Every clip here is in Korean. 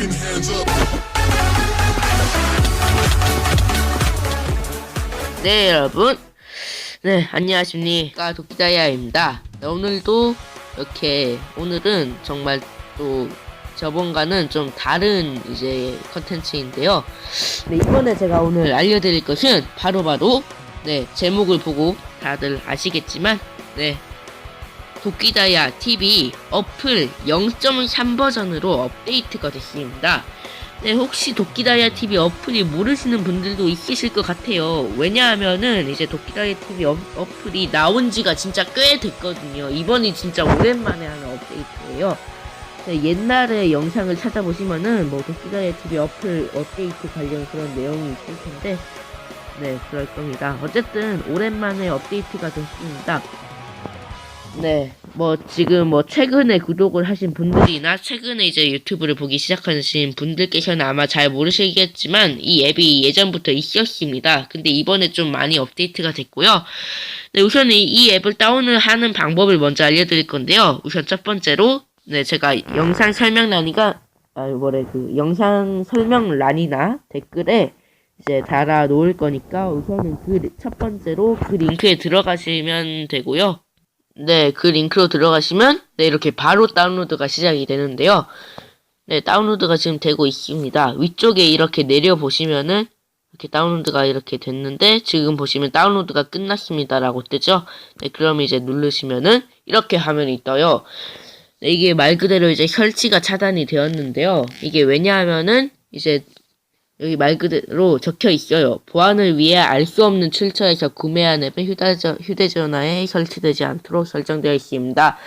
fucking hands up. 네 여러분. 네 안녕하십니까. 도끼다이아입니다. 네, 오늘도 이렇게 오늘은 정말 또 저번과는 좀 다른 이제 컨텐츠인데요. 네 이번에 제가 오늘 알려드릴 것은 바로바로 네 제목을 보고 다들 아시겠지만 네 도끼다이아 TV 어플 0.3 버전으로 업데이트가 됐습니다 네, 혹시 도끼다이아 TV 어플이 모르시는 분들도 있으실 것 같아요. 왜냐하면은 이제 도끼다이아 TV 어, 어플이 나온 지가 진짜 꽤 됐거든요. 이번이 진짜 오랜만에 하는 업데이트예요. 네, 옛날에 영상을 찾아보시면은 뭐 도끼다이아 TV 어플 업데이트 관련 그런 내용이 있을 텐데 네, 그럴 겁니다. 어쨌든 오랜만에 업데이트가 됐습니다. 네, 뭐 지금 뭐 최근에 구독을 하신 분들이나 최근에 이제 유튜브를 보기 시작하신 분들께서는 아마 잘 모르시겠지만 이 앱이 예전부터 있었습니다. 근데 이번에 좀 많이 업데이트가 됐고요. 네, 우선 이, 이 앱을 다운을 하는 방법을 먼저 알려드릴 건데요. 우선 첫 번째로 네, 제가 영상 설명란이가 아 뭐래 그 영상 설명란이나 댓글에 이제 달아 놓을 거니까 우선은 그 첫 번째로 그 링크에 들어가시면 되고요. 네, 그 링크로 들어가시면 네, 이렇게 바로 다운로드가 시작이 되는데요. 네, 다운로드가 지금 되고 있습니다. 위쪽에 이렇게 내려 보시면은 이렇게 다운로드가 이렇게 됐는데 지금 보시면 다운로드가 끝났습니다라고 뜨죠. 네, 그럼 이제 누르시면은 이렇게 화면이 떠요. 네, 이게 말 그대로 이제 설치가 차단이 되었는데요. 이게 왜냐하면은 이제 여기 말 그대로 적혀 있어요. 보안을 위해 알 수 없는 출처에서 구매한 앱은 휴대전, 휴대전 화에 설치되지 않도록 설정되어 있습니다.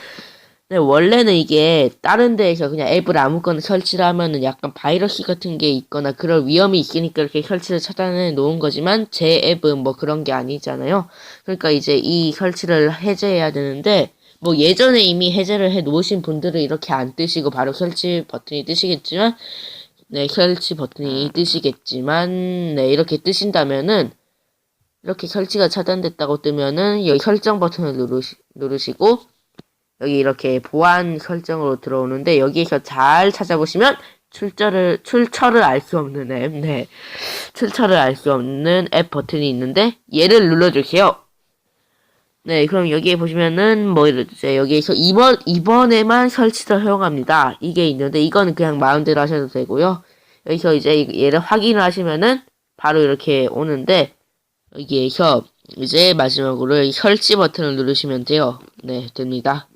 네, 원래는 이게 다른 데에서 그냥 앱을 아무거나 설치를 하면은 약간 바이러스 같은 게 있거나 그럴 위험이 있으니까 이렇게 설치를 차단해 놓은 거지만 제 앱은 뭐 그런 게 아니잖아요. 그러니까 이제 이 설치를 해제해야 되는데 뭐 예전에 이미 해제를 해 놓으신 분들은 이렇게 안 뜨시고 바로 설치 버튼이 뜨시겠지만 네, 설치 버튼이 뜨시겠지만, 네, 이렇게 뜨신다면은, 이렇게 설치가 차단됐다고 뜨면은, 여기 설정 버튼을 누르시, 누르시고, 여기 이렇게 보안 설정으로 들어오는데, 여기에서 잘 찾아보시면, 출처를, 출처를 알 수 없는 앱, 네. 출처를 알 수 없는 앱 버튼이 있는데, 얘를 눌러주세요. 네, 그럼 여기에 보시면은, 뭐, 이제 여기에서 이번, 이번에만 설치를 허용합니다. 이게 있는데, 이거는 그냥 마음대로 하셔도 되고요. 여기서 이제 얘를 확인을 하시면은, 바로 이렇게 오는데, 여기에서 이제 마지막으로 설치 버튼을 누르시면 돼요. 네, 됩니다.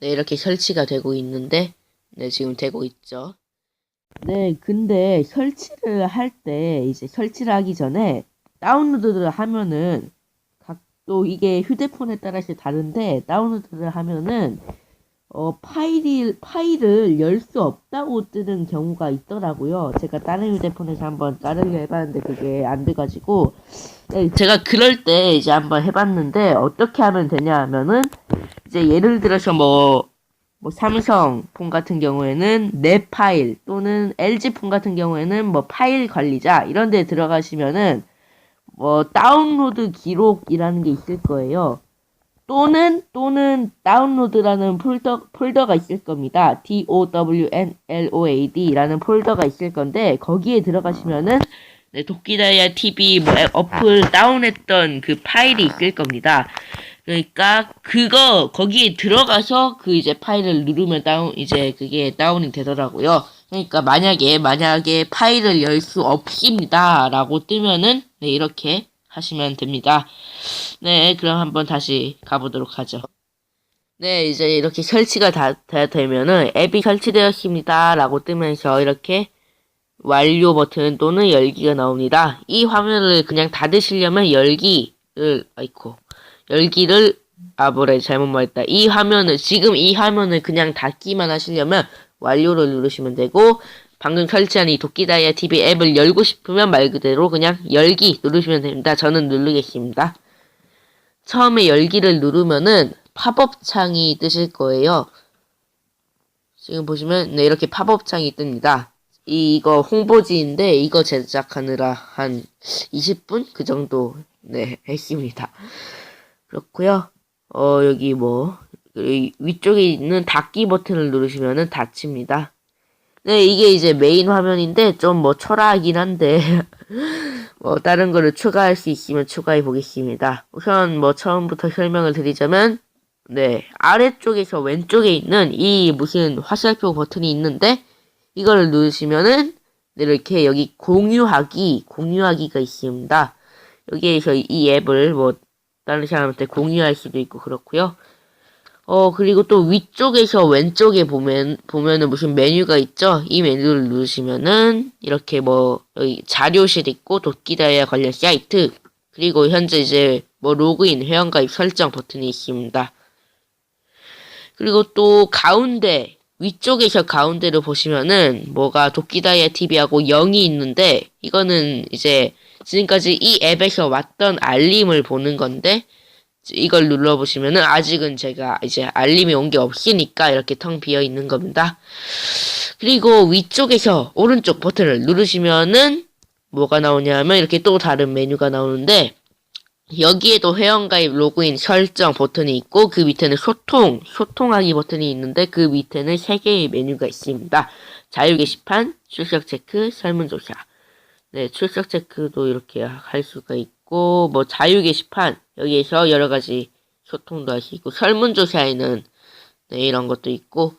네, 이렇게 설치가 되고 있는데, 네, 지금 되고 있죠. 네, 근데 설치를 할 때, 이제 설치를 하기 전에, 다운로드를 하면은 각또 이게 휴대폰에 따라서 다른데 다운로드를 하면은 어 파일이 파일을 열 수 없다고 뜨는 경우가 있더라고요. 제가 다른 휴대폰에서 한번 따르려 해봤는데 그게 안 돼가지고 네, 제가 그럴 때 이제 한번 해봤는데 어떻게 하면 되냐 하면은 이제 예를 들어서 뭐 뭐 삼성 폰 같은 경우에는 내 파일 또는 LG 폰 같은 경우에는 뭐 파일 관리자 이런 데 들어가시면은 뭐 다운로드 기록이라는 게 있을 거예요. 또는 또는 다운로드라는 폴더 폴더가 있을 겁니다. D O W N L O A D라는 폴더가 있을 건데 거기에 들어가시면은 네, 도끼다이아 TV 뭐 앱- 어플 다운했던 그 파일이 있을 겁니다. 그러니까 그거 거기에 들어가서 그 이제 파일을 누르면 다운 이제 그게 다운이 되더라고요. 그러니까 만약에 만약에 파일을 열 수 없습니다 라고 뜨면은 네 이렇게 하시면 됩니다. 네 그럼 한번 다시 가보도록 하죠. 네 이제 이렇게 설치가 다, 다 되면은 앱이 설치되었습니다 라고 뜨면서 이렇게 완료 버튼 또는 열기가 나옵니다. 이 화면을 그냥 닫으시려면 열기를 아이코 열기를 아 뭐래 잘못 말했다. 이 화면을 지금 이 화면을 그냥 닫기만 하시려면 완료를 누르시면 되고 방금 설치한 이 도끼다이아 TV 앱을 열고 싶으면 말 그대로 그냥 열기 누르시면 됩니다. 저는 누르겠습니다. 처음에 열기를 누르면은 팝업 창이 뜨실 거예요. 지금 보시면 네 이렇게 팝업 창이 뜹니다. 이거 홍보지인데 이거 제작하느라 한 20분 그 정도 네 했습니다. 그렇고요. 어 여기 뭐그 위쪽에 있는 닫기 버튼을 누르시면은 닫힙니다. 네, 이게 이제 메인 화면인데 좀뭐 초라하긴 한데 뭐 다른 거를 추가할 수 있으면 추가해 보겠습니다. 우선 뭐 처음부터 설명을 드리자면 네, 아래쪽에서 왼쪽에 있는 이 무슨 화살표 버튼이 있는데 이거를 누르시면은 네, 이렇게 여기 공유하기, 공유하기가 있습니다. 여기에서 이 앱을 뭐 다른 사람한테 공유할 수도 있고 그렇고요. 어, 그리고 또 위쪽에서 왼쪽에 보면, 보면은 무슨 메뉴가 있죠? 이 메뉴를 누르시면은, 이렇게 뭐, 여기 자료실 있고, 도끼다이아 관련 사이트, 그리고 현재 이제 뭐 로그인, 회원가입 설정 버튼이 있습니다. 그리고 또 가운데, 위쪽에서 가운데를 보시면은, 뭐가 도끼다이아 TV하고 0이 있는데, 이거는 이제 지금까지 이 앱에서 왔던 알림을 보는 건데, 이걸 눌러보시면은 아직은 제가 이제 알림이 온 게 없으니까 이렇게 텅 비어 있는 겁니다. 그리고 위쪽에서 오른쪽 버튼을 누르시면은 뭐가 나오냐면 이렇게 또 다른 메뉴가 나오는데 여기에도 회원가입 로그인 설정 버튼이 있고 그 밑에는 소통, 소통하기 버튼이 있는데 그 밑에는 세 개의 메뉴가 있습니다. 자유 게시판, 출석 체크, 설문조사. 네, 출석 체크도 이렇게 할 수가 있고 뭐 자유 게시판 여기에서 여러 가지 소통도 할 수 있고 설문조사에는 네, 이런 것도 있고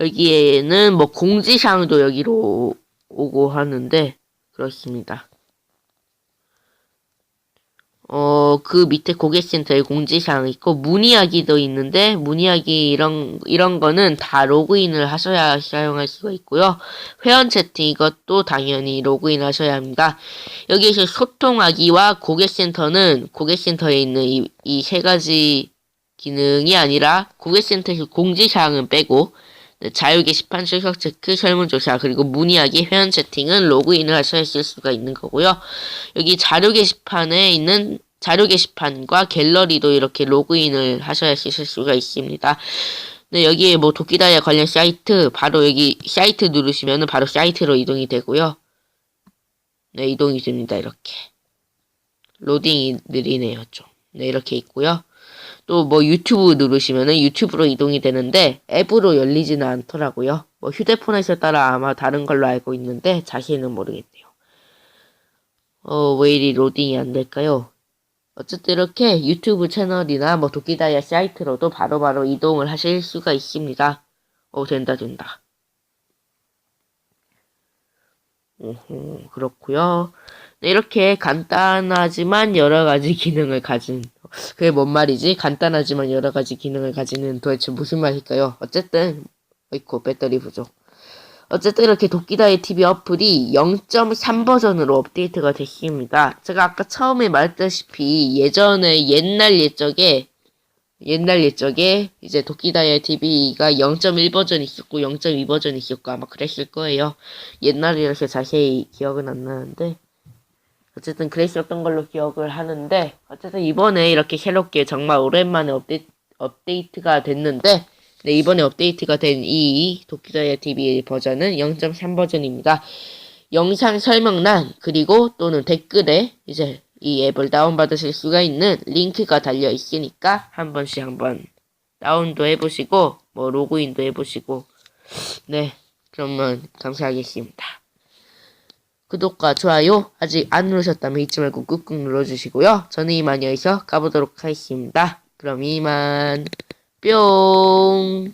여기에는 뭐 공지사항도 여기로 오고 하는데 그렇습니다. 어, 그 밑에 고객센터에 공지사항 있고, 문의하기도 있는데, 문의하기 이런, 이런 거는 다 로그인을 하셔야 사용할 수가 있고요. 회원 채팅 이것도 당연히 로그인 하셔야 합니다. 여기에서 소통하기와 고객센터는 고객센터에 있는 이, 이 세 가지 기능이 아니라, 고객센터에서 공지사항은 빼고, 네, 자유 게시판, 출석 체크, 설문조사, 그리고 문의하기, 회원 채팅은 로그인을 하셔야 쓸 수가 있는 거고요. 여기 자료 게시판에 있는 자료 게시판과 갤러리도 이렇게 로그인을 하셔야 쓰실 수가 있습니다. 네, 여기에 뭐 도끼다이아 관련 사이트, 바로 여기 사이트 누르시면은 바로 사이트로 이동이 되고요. 네, 이동이 됩니다. 이렇게. 로딩이 느리네요, 좀. 네, 이렇게 있고요. 또 뭐 유튜브 누르시면은 유튜브로 이동이 되는데 앱으로 열리지는 않더라고요. 뭐 휴대폰에서 따라 아마 다른 걸로 알고 있는데 자세히는 모르겠네요. 어, 왜 이리 로딩이 안 될까요? 어쨌든 이렇게 유튜브 채널이나 뭐 도끼다이아 사이트로도 바로바로 이동을 하실 수가 있습니다. 어, 된다, 된다. 음, 그렇고요 네, 이렇게 간단하지만 여러 가지 기능을 가진 그게 뭔 말이지? 간단하지만 여러 가지 기능을 가지는 도대체 무슨 말일까요? 어쨌든 어이쿠 배터리 부족. 어쨌든 이렇게 도끼다이 TV 어플이 0.3 버전으로 업데이트가 됐습니다. 제가 아까 처음에 말했다시피 예전에 옛날 옛적에 옛날 옛적에 이제 도끼다이 TV가 0.1 버전이 있었고 0.2 버전이 있었고 아마 그랬을 거예요. 옛날이라서 자세히 기억은 안 나는데 어쨌든 그랬었던 걸로 기억을 하는데 어쨌든 이번에 이렇게 새롭게 정말 오랜만에 업데이, 업데이트가 됐는데 네, 이번에 업데이트가 된 이 도끼자야 TV 버전은 0.3 버전입니다. 영상 설명란 그리고 또는 댓글에 이제 이 앱을 다운받으실 수가 있는 링크가 달려 있으니까 한 번씩 한번 다운도 해보시고 뭐 로그인도 해보시고 네 그러면 감사하겠습니다. 구독과 좋아요 아직 안 누르셨다면 잊지 말고 꾹꾹 눌러주시고요. 저는 이만 여기서 가보도록 하겠습니다. 그럼 이만 뿅